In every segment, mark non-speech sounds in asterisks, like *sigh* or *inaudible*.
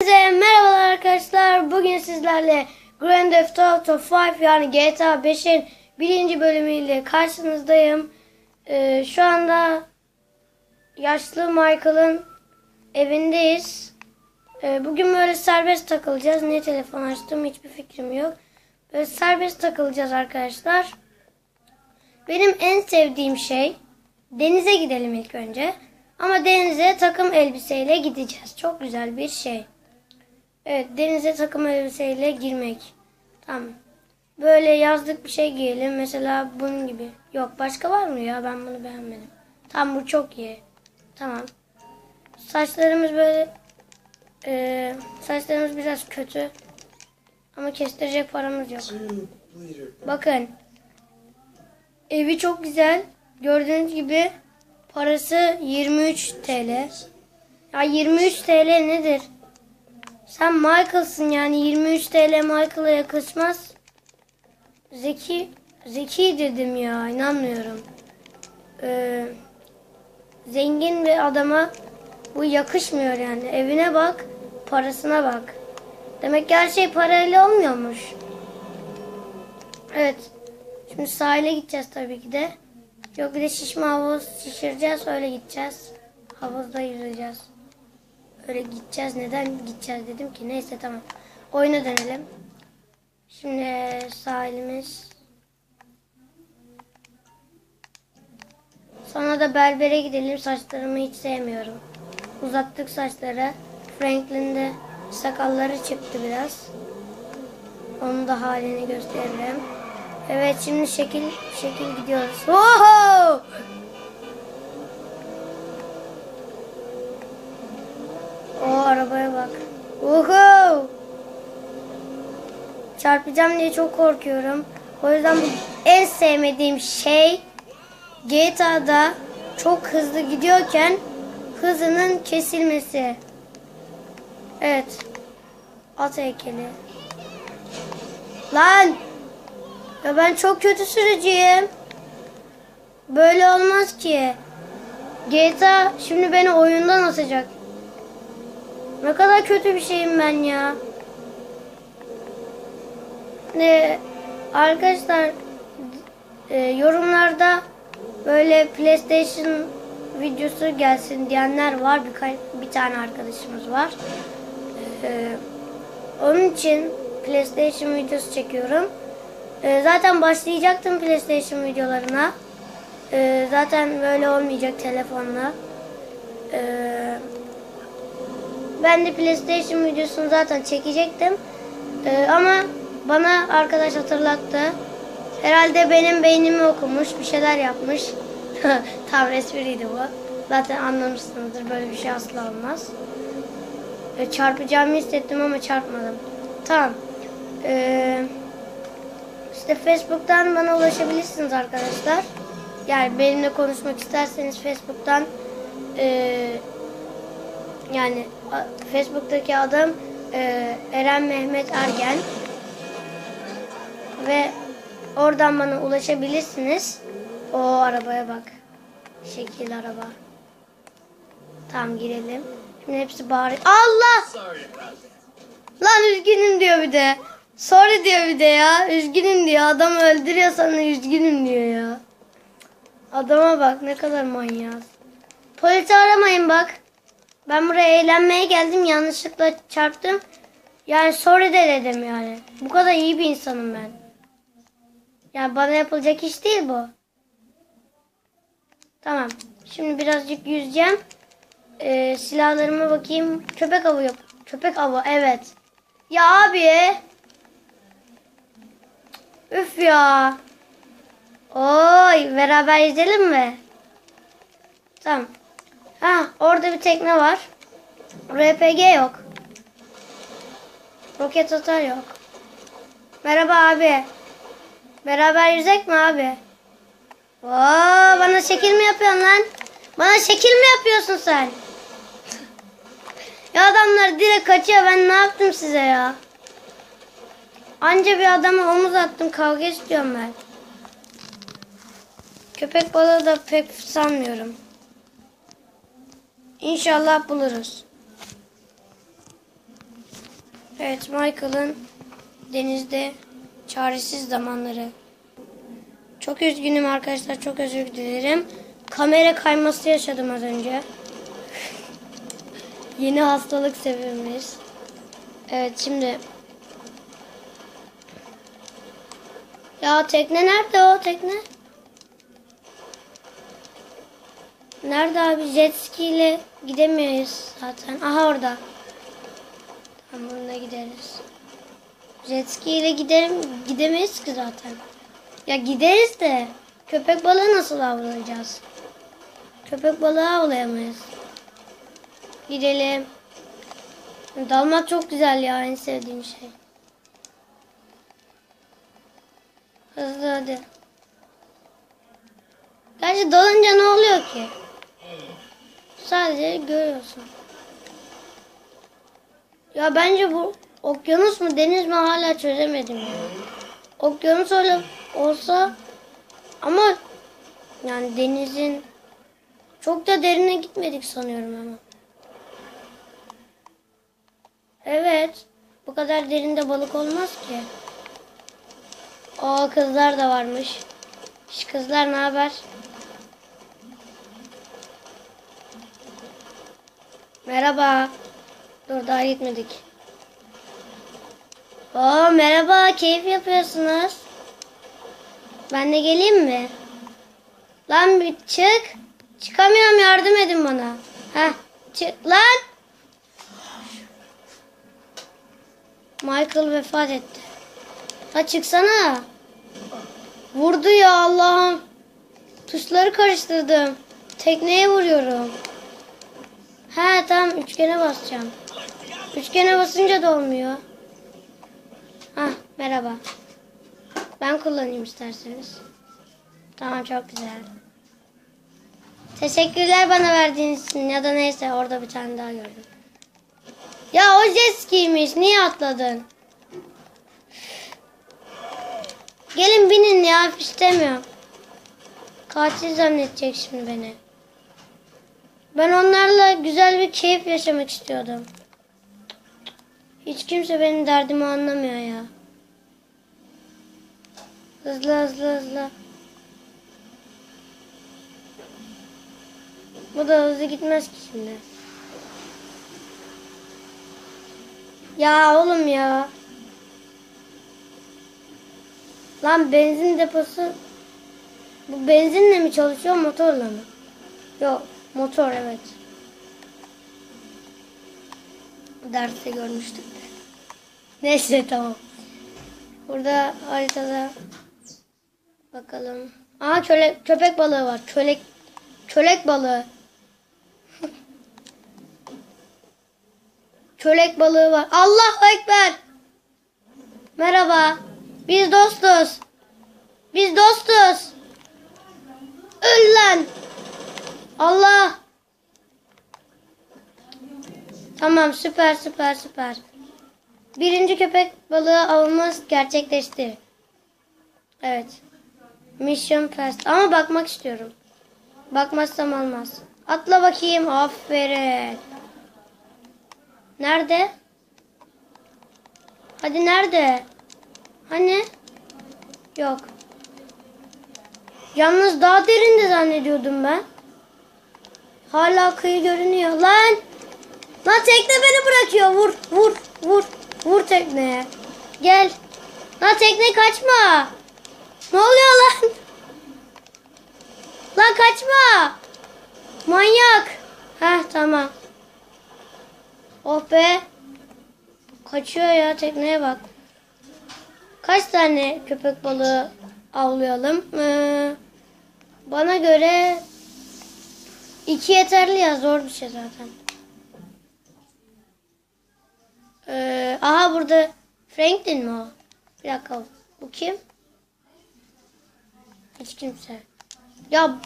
Herkese merhabalar arkadaşlar. Bugün sizlerle Grand Theft Auto 5 yani GTA 5'in birinci bölümüyle karşınızdayım. Ee, şu anda yaşlı Michael'ın evindeyiz. Ee, bugün böyle serbest takılacağız. Niye telefon açtım hiçbir fikrim yok. Böyle serbest takılacağız arkadaşlar. Benim en sevdiğim şey denize gidelim ilk önce. Ama denize takım elbiseyle gideceğiz. Çok güzel bir şey. Evet denize takım elbiseyle girmek. Tamam. Böyle yazlık bir şey giyelim. Mesela bunun gibi. Yok başka var mı ya? Ben bunu beğenmedim. Tamam bu çok iyi. Tamam. Saçlarımız böyle eee, saçlarımız biraz kötü. Ama kestirecek paramız yok. Bakın. Evi çok güzel. Gördüğünüz gibi parası 23 TL. Ya 23 TL nedir? Sen Michael'sın yani 23 TL Michael'a yakışmaz. Zeki Zeki dedim ya inanmıyorum. Ee, zengin bir adama bu yakışmıyor yani. Evine bak, parasına bak. Demek ki her şey parayla olmuyormuş. Evet. Şimdi sahile gideceğiz tabii ki de. Yok bir de şişme havuz şişireceğiz öyle gideceğiz. Havuzda yüzeceğiz. Öyle gideceğiz. Neden gideceğiz dedim ki. Neyse tamam. Oyuna dönelim. Şimdi sahilimiz. Sonra da berbere gidelim. Saçlarımı hiç sevmiyorum. Uzattık saçları. Franklin'de sakalları çıktı biraz. Onun da halini gösteririm. Evet şimdi şekil şekil gidiyoruz. Oho! Bak. Uhu! Çarpacağım diye çok korkuyorum. O yüzden en sevmediğim şey GTA'da çok hızlı gidiyorken hızının kesilmesi. Evet. At heykeli. Lan! Ya ben çok kötü sürücüyüm. Böyle olmaz ki. GTA şimdi beni oyundan atacak. Ne kadar kötü bir şeyim ben ya. Ne arkadaşlar e, yorumlarda böyle PlayStation videosu gelsin diyenler var. Birkaç bir tane arkadaşımız var. E, onun için PlayStation videosu çekiyorum. E, zaten başlayacaktım PlayStation videolarına. E, zaten böyle olmayacak telefonla. Eee ben de PlayStation videosunu zaten çekecektim. Ee, ama bana arkadaş hatırlattı. Herhalde benim beynimi okumuş, bir şeyler yapmış. *laughs* Tam espriydi bu. Zaten anlamışsınızdır böyle bir şey asla olmaz. Ee, çarpacağımı hissettim ama çarpmadım. Tamam. Ee, işte Facebook'tan bana ulaşabilirsiniz arkadaşlar. Yani benimle konuşmak isterseniz Facebook'tan eee yani Facebook'taki adım e, Eren Mehmet Ergen ve oradan bana ulaşabilirsiniz. O arabaya bak. Şekil araba. Tamam girelim. Şimdi hepsi bağırıyor. Allah! Lan üzgünüm diyor bir de. Sorry diyor bir de ya. Üzgünüm diyor. Adam öldürüyor sana üzgünüm diyor ya. Adama bak ne kadar manyak. Polisi aramayın bak. Ben buraya eğlenmeye geldim yanlışlıkla çarptım. Yani sorry de dedim yani. Bu kadar iyi bir insanım ben. Yani bana yapılacak iş değil bu. Tamam. Şimdi birazcık yüzeceğim. Ee, silahlarıma bakayım. Köpek avı yok. Köpek avı evet. Ya abi. Üf ya. Oy beraber yüzelim mi? Tamam. Ha orada bir tekne var. RPG yok. Roket atar yok. Merhaba abi. Beraber yüzek mi abi? Oo, bana şekil mi yapıyorsun lan? Bana şekil mi yapıyorsun sen? ya adamlar direkt kaçıyor. Ben ne yaptım size ya? Anca bir adama omuz attım. Kavga istiyorum ben. Köpek balığı da pek sanmıyorum. İnşallah buluruz. Evet Michael'ın denizde çaresiz zamanları. Çok üzgünüm arkadaşlar çok özür dilerim. Kamera kayması yaşadım az önce. *laughs* Yeni hastalık sebebimiz. Evet şimdi. Ya tekne nerede o tekne? Nerede abi jet ski ile gidemeyiz zaten. Aha orada. Tamam bununla gideriz. Jet ski ile giderim gidemeyiz ki zaten. Ya gideriz de köpek balığı nasıl avlayacağız? Köpek balığı avlayamayız. Gidelim. Dalmak çok güzel ya en sevdiğim şey. Hızlı hadi. Gerçi dalınca ne oluyor ki? Sadece görüyorsun. Ya bence bu okyanus mu deniz mi hala çözemedim ya. Okyanus öyle olsa ama yani denizin çok da derine gitmedik sanıyorum ama. Evet. Bu kadar derinde balık olmaz ki. O kızlar da varmış. Şş, kızlar ne haber? Merhaba. Dur daha gitmedik. Oo merhaba. Keyif yapıyorsunuz. Ben de geleyim mi? Lan bir çık. Çıkamıyorum yardım edin bana. Heh çık lan. Michael vefat etti. Ha çıksana. Vurdu ya Allah'ım. Tuşları karıştırdım. Tekneye vuruyorum. He tamam üçgene basacağım. Üçgene basınca da olmuyor. Hah merhaba. Ben kullanayım isterseniz. Tamam çok güzel. Teşekkürler bana verdiğiniz için ya da neyse orada bir tane daha gördüm. Ya o jet skiymiş. Niye atladın? Gelin binin ya istemiyorum. Katil zannedecek şimdi beni. Ben onlarla güzel bir keyif yaşamak istiyordum. Hiç kimse benim derdimi anlamıyor ya. Hızlı hızlı hızlı. Bu da hızlı gitmez ki şimdi. Ya oğlum ya. Lan benzin deposu bu benzinle mi çalışıyor motorla mı? Yok motor evet. Derste görmüştük. Neyse tamam. Burada haritada bakalım. Aa köle, köpek balığı var. Kölek kölek balığı. *laughs* Kölek balığı var. Allahu Ekber. Merhaba. Biz dostuz. Biz dostuz. Öl lan. Allah. Tamam süper süper süper. Birinci köpek balığı avımız gerçekleşti. Evet. Mission passed. Ama bakmak istiyorum. Bakmazsam olmaz. Atla bakayım. Aferin. Nerede? Hadi nerede? Hani? Yok. Yalnız daha derinde zannediyordum ben. Hala kıyı görünüyor. Lan! Lan tekne beni bırakıyor. Vur, vur, vur. Vur tekneye. Gel. Lan tekne kaçma. Ne oluyor lan? Lan kaçma. Manyak. Heh tamam. Oh be. Kaçıyor ya tekneye bak. Kaç tane köpek balığı avlayalım? Ee, bana göre iki yeterli ya zor bir şey zaten. Ee, aha burada Franklin mi o? Bir dakika bu kim? Hiç kimse. Ya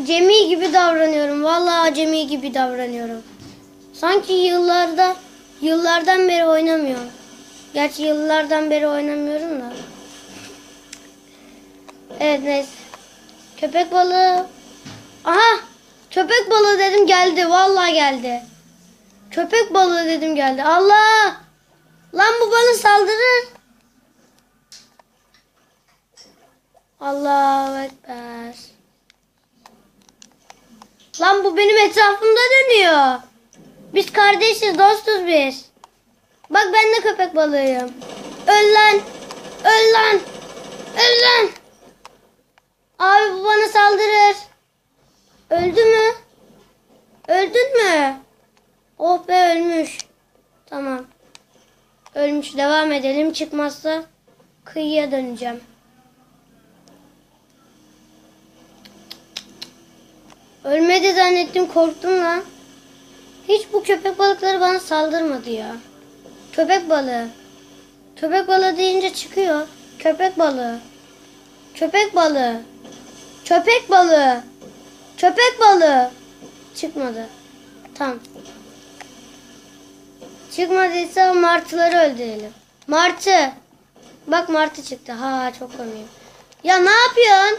acemi gibi davranıyorum. Vallahi acemi gibi davranıyorum. Sanki yıllarda yıllardan beri oynamıyorum. Gerçi yıllardan beri oynamıyorum da. Evet neyse. Köpek balığı. Aha! Köpek balığı dedim geldi. Vallahi geldi. Köpek balığı dedim geldi. Allah! Lan bu bana saldırır. Allahu Ekber. Lan bu benim etrafımda dönüyor. Biz kardeşiz, dostuz biz. Bak ben de köpek balığıyım. Öl lan. Öl lan. Öl lan. Abi bu bana saldırır. Öldü mü? Öldün mü? Oh be ölmüş. Tamam. Ölmüş. Devam edelim. Çıkmazsa kıyıya döneceğim. Ölmedi zannettim korktum lan. Hiç bu köpek balıkları bana saldırmadı ya. Köpek balığı. Köpek balığı deyince çıkıyor. Köpek balığı. Köpek balığı. Köpek balığı. Köpek balığı. Çıkmadı. Tamam. Çıkmadıysa martıları öldürelim. Martı. Bak martı çıktı. Ha çok komiyim. Ya ne yapıyorsun?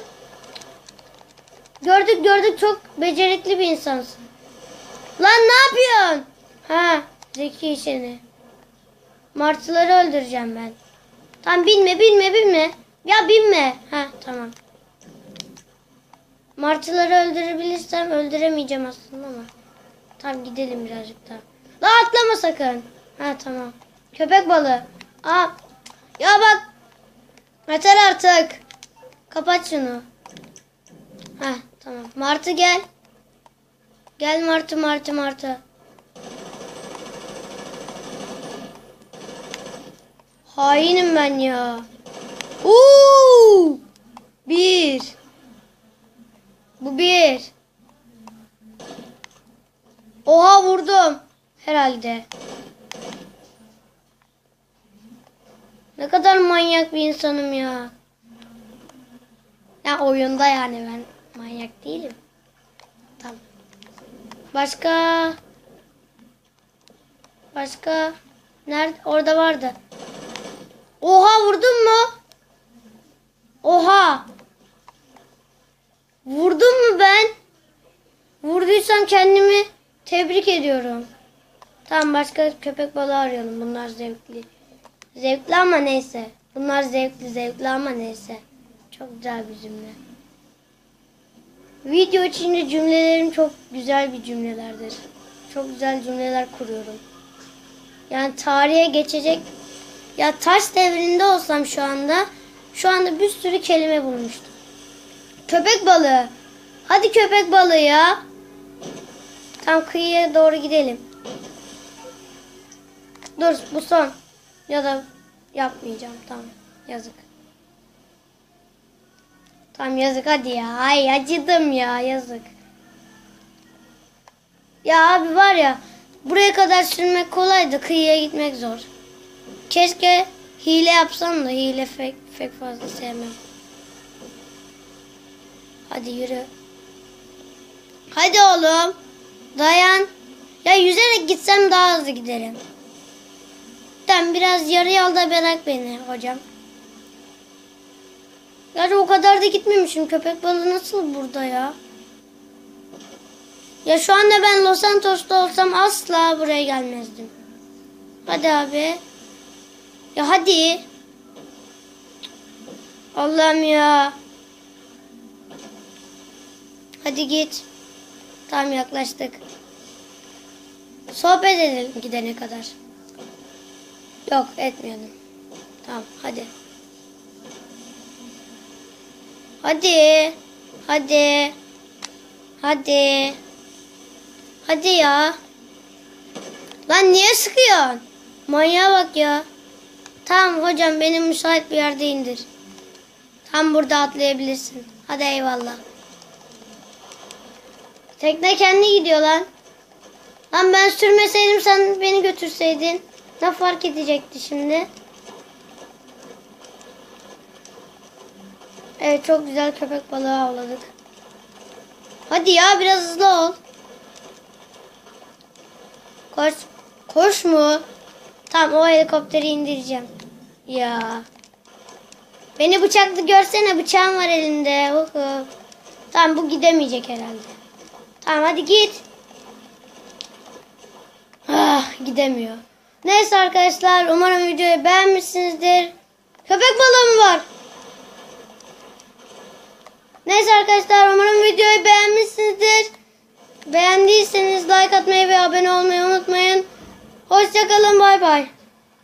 Gördük gördük çok becerikli bir insansın. Lan ne yapıyorsun? Ha zeki seni. Martıları öldüreceğim ben. Tamam binme binme binme. Ya binme. Ha tamam. Martıları öldürebilirsem öldüremeyeceğim aslında ama. Tamam gidelim birazcık daha. La atlama sakın. Ha tamam. Köpek balığı. Aa. Ya bak. Yeter artık. Kapat şunu. Ha tamam. Martı gel. Gel Martı Martı Martı. Hainim ben ya. Uuu. Bir. Bu bir. Oha vurdum. Herhalde. Ne kadar manyak bir insanım ya. Ya oyunda yani ben manyak değilim. Tamam. Başka? Başka? Nerede? Orada vardı. Oha vurdun mu? Oha. Vurdum mu ben? Vurduysam kendimi tebrik ediyorum. Tamam başka köpek balığı arayalım. Bunlar zevkli. Zevkli ama neyse. Bunlar zevkli zevkli ama neyse. Çok güzel bir cümle. Video içinde cümlelerim çok güzel bir cümlelerdir. Çok güzel cümleler kuruyorum. Yani tarihe geçecek. Ya taş devrinde olsam şu anda şu anda bir sürü kelime bulmuştum. Köpek balığı. Hadi köpek balığı ya. Tam kıyıya doğru gidelim. Dur bu son. Ya da yapmayacağım. Tamam. Yazık. Tamam yazık hadi ya. Ay acıdım ya yazık. Ya abi var ya buraya kadar sürmek kolay da kıyıya gitmek zor. Keşke hile yapsam da hile pek, pek fazla sevmem. Hadi yürü. Hadi oğlum. Dayan. Ya yüzerek gitsem daha hızlı giderim. Tamam biraz yarı yolda bırak beni hocam. Yani o kadar da gitmemişim. Köpek balığı nasıl burada ya? Ya şu anda ben Los Santos'ta olsam asla buraya gelmezdim. Hadi abi. Ya hadi. Allah'ım ya. Hadi git. Tam yaklaştık. Sohbet edelim gidene kadar. Yok etmeyelim. Tamam hadi. Hadi. Hadi. Hadi. Hadi ya. Lan niye sıkıyorsun? Manyağa bak ya. Tamam hocam beni müsait bir yerde indir. Tam burada atlayabilirsin. Hadi eyvallah. Tekne kendi gidiyor lan. Lan ben sürmeseydim sen beni götürseydin. Ne fark edecekti şimdi? Evet çok güzel köpek balığı avladık. Hadi ya biraz hızlı ol. Koş. Koş mu? Tamam o helikopteri indireceğim. Ya. Beni bıçaklı görsene bıçağım var elinde. Tamam bu gidemeyecek herhalde. Tamam hadi git. Ah gidemiyor. Neyse arkadaşlar umarım videoyu beğenmişsinizdir. Köpek balığı mı var? Neyse arkadaşlar umarım videoyu beğenmişsinizdir. Beğendiyseniz like atmayı ve abone olmayı unutmayın. Hoşçakalın bay bay.